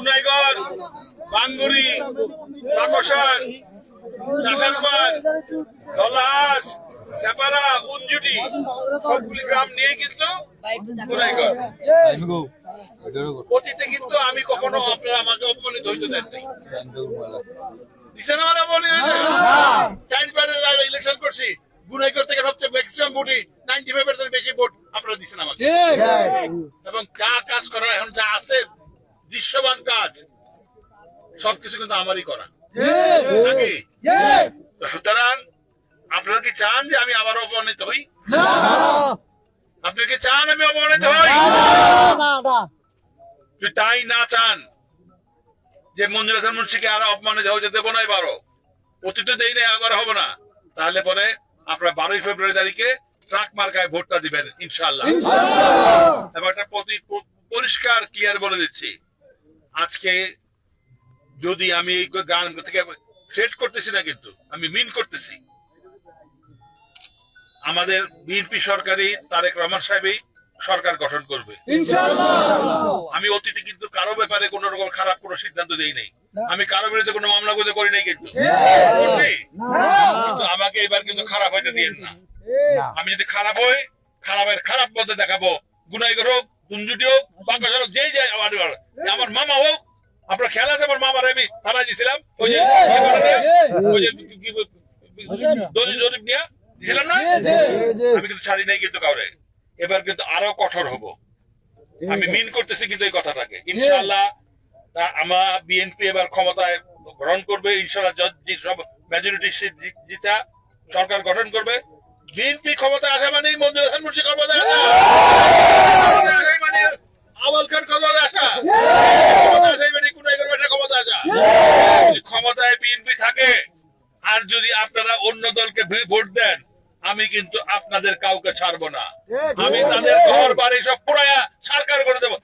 কুনাইগড় বাঙ্গুরি বাকসার চাষারপাড় দলাহাস সেপারা উনজুটি সবগুলি গ্রাম নিয়ে কিন্তু অতীতে কিন্তু আমি কখনো আপনারা আমাকে অপমানিত হইতে দেন নাই। ইলেকশন করছি থেকে সবচেয়ে ম্যাক্সিমাম ভোটই নাইনটি ফাইভ পার্সেন্ট বেশি ভোট আপনারা দিচ্ছেন আমাকে। এবং যা কাজ করা এখন যা আছে দৃশ্যমান কাজ। সবকিছু কিন্তু আমারই করা। নাকি? সুতরাং আপনারা কি চান যে আমি আবার অপমানিত হই? আপনি কি চান আমি অপমানিত হই? তাই না চান যে মঞ্জুর হাসান মুন্সিকে আর অপমানিত হতে দেবো না এবারও। অতীতে দেই না আবার হবে না। তাহলে পরে আপনারা বারোই ফেব্রুয়ারি তারিখে ট্রাক মার্কায় ভোটটা দিবেন ইনশাল্লাহ এবং একটা প্রতি- পরিষ্কার ক্লিয়ার বলে দিচ্ছি। আজকে যদি আমি এই গান থেকে থ্রেট করতেছি না কিন্তু আমি মিন করতেছি। আমাদের বিএনপি সরকারি তারেক রহমান সাহেবই সরকার গঠন করবে। আমি অতীতে কিন্তু কারও ব্যাপারে কোন রকম খারাপ কোনো সিদ্ধান্ত দেই নাই। আমি কারও বিরুদ্ধে কোনো মামলা করতে করি নাই কিন্তু। কিন্তু আমাকে এবার কিন্তু খারাপ হইতে দিয়েন না। আমি যদি খারাপ হই খারাপের খারাপ পথে দেখাবো গুনাইগর হোক কুঞ্জুটি হোক বাংলাদেশ হোক যেই যায় আমার আমার মামা হোক আপনার খেয়াল আছে? আমার মামার আমি থানায় দিয়েছিলাম ওই যে ওই যে দলিল জরিপ নিয়ে দিয়েছিলাম না? আমি কিন্তু ছাড়ি নাই কিন্তু কাউরে। এবার কিন্তু আরও কঠোর হব। আমি মিন করতেছি কিন্তু এই কথাটাকে। ইনশাআল্লাহ আমার বিএনপি এবার ক্ষমতায় গ্রহণ করবে। ইনশাআল্লাহ যে সব মেজরিটি সিট জিতা সরকার গঠন করবে। বিএনপি ক্ষমতায় আসা মানে মুন্সি ক্ষমতায় আসা ক্ষমতায় আসা মানে আওয়াল খান ক্ষমতায় আসা ক্ষমতায় আসা মানে কুনাইগর বাসা ক্ষমতায় আসা যদি ক্ষমতায় বিএনপি থাকে। আর যদি আপনারা অন্য দলকে ভোট দেন আমি কিন্তু আপনাদের কাউকে ছাড়বো না। আমি তাদের ঘর বাড়ি সব পুরাইয়া ছাড়কার করে দেবো।